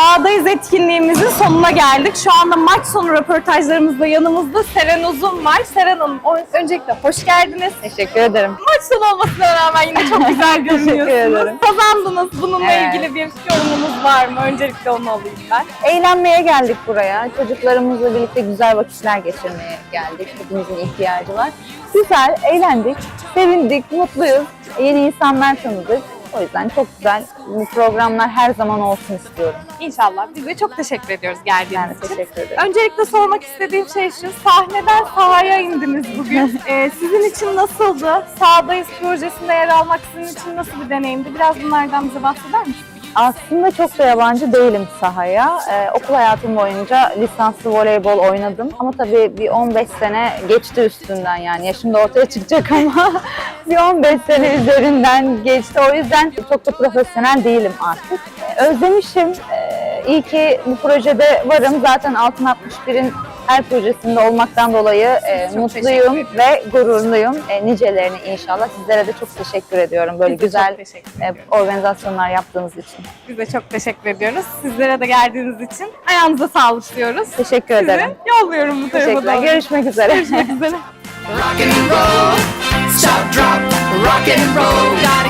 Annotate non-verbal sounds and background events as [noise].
Sahadayız etkinliğimizin sonuna geldik. Şu anda maç sonu röportajlarımızda yanımızda Seren Uzun var. Seren Hanım öncelikle hoş geldiniz. Teşekkür ederim. Maç sonu olmasına rağmen yine çok güzel [laughs] görünüyorsunuz. ederim. Kazandınız. Bununla Evet. ilgili bir yorumunuz var mı? Öncelikle onu alayım ben. Eğlenmeye geldik buraya. Çocuklarımızla birlikte güzel vakitler geçirmeye geldik. Hepimizin ihtiyacı var. Güzel, eğlendik, sevindik, mutluyuz. Yeni insanlar tanıdık. O yüzden çok güzel. Bu programlar her zaman olsun istiyorum. İnşallah. Biz de çok teşekkür ediyoruz geldiğiniz için. teşekkür ederim. Öncelikle sormak istediğim şey şu, sahneden sahaya indiniz bugün. [laughs] Ee, sizin için nasıldı? Sahadayız projesinde yer almak sizin için nasıl bir deneyimdi? Biraz bunlardan bize bahseder misiniz? Aslında çok da yabancı değilim sahaya. Ee, okul hayatım boyunca lisanslı voleybol oynadım. Ama tabii bir 15 sene geçti üstünden yani. Yaşım da ortaya çıkacak ama bir 15 sene üzerinden geçti. O yüzden çok da profesyonel değilim artık. Özlemişim. Ee, iyi ki bu projede varım. Zaten Altın 61'in her projesinde olmaktan dolayı e, Çok mutluyum ve gururluyum. E, nicelerini inşallah. Sizlere de çok teşekkür ediyorum. Böyle Biz güzel e, organizasyonlar yaptığınız için. Biz de çok teşekkür ediyoruz. Sizlere de geldiğiniz için ayağınıza sağlık diyoruz. Teşekkür Sizi ederim. yolluyorum bu tarafa Teşekkürler. Görüşmek üzere. Görüşmek üzere. drop, rock and roll. Got